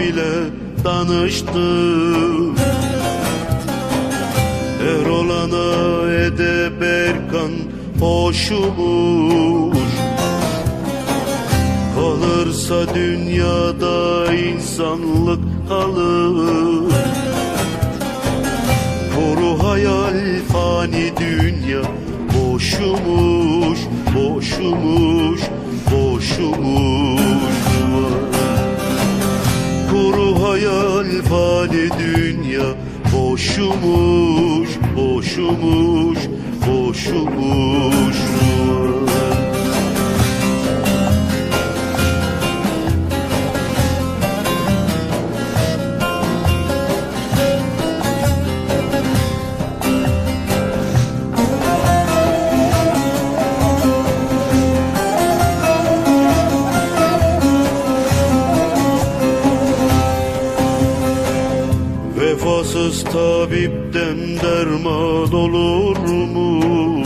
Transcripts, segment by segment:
ile danıştım Erolana Ede Berkan hoşumuş. Kalırsa dünyada insanlık kalır. Koru hayal fani dünya Boşumuş, boşumuş, boşumuş fani dünya Boşumuş, boşumuş, boşumuş Vefasız tabipten derman olur mu?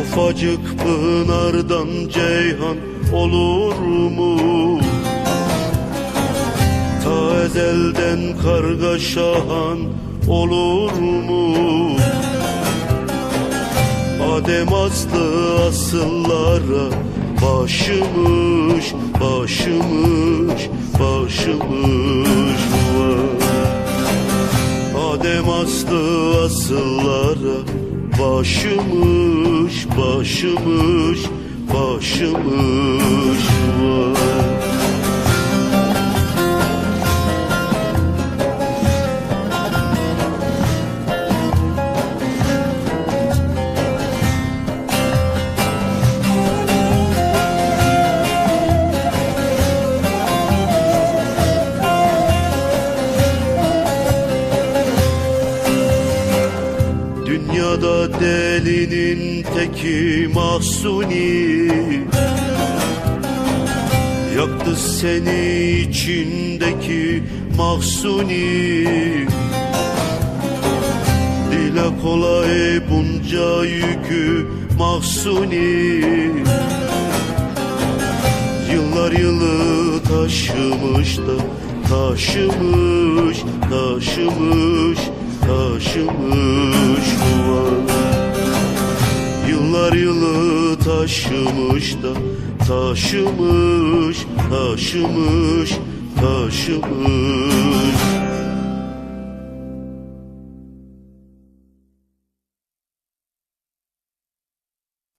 Ufacık pınardan ceyhan olur mu? Ta ezelden karga şahan olur mu? Adem aslı asıllara başımış, başımış, başımış var. Adem aslı asıllara başımış, başımış, başımış var. Dünyada delinin teki mahsuni Yaktı seni içindeki mahsuni Dile kolay bunca yükü mahsuni Yıllar yılı taşımış da Taşımış, taşımış, taşımış taşımış da Taşımış, taşımış, taşımış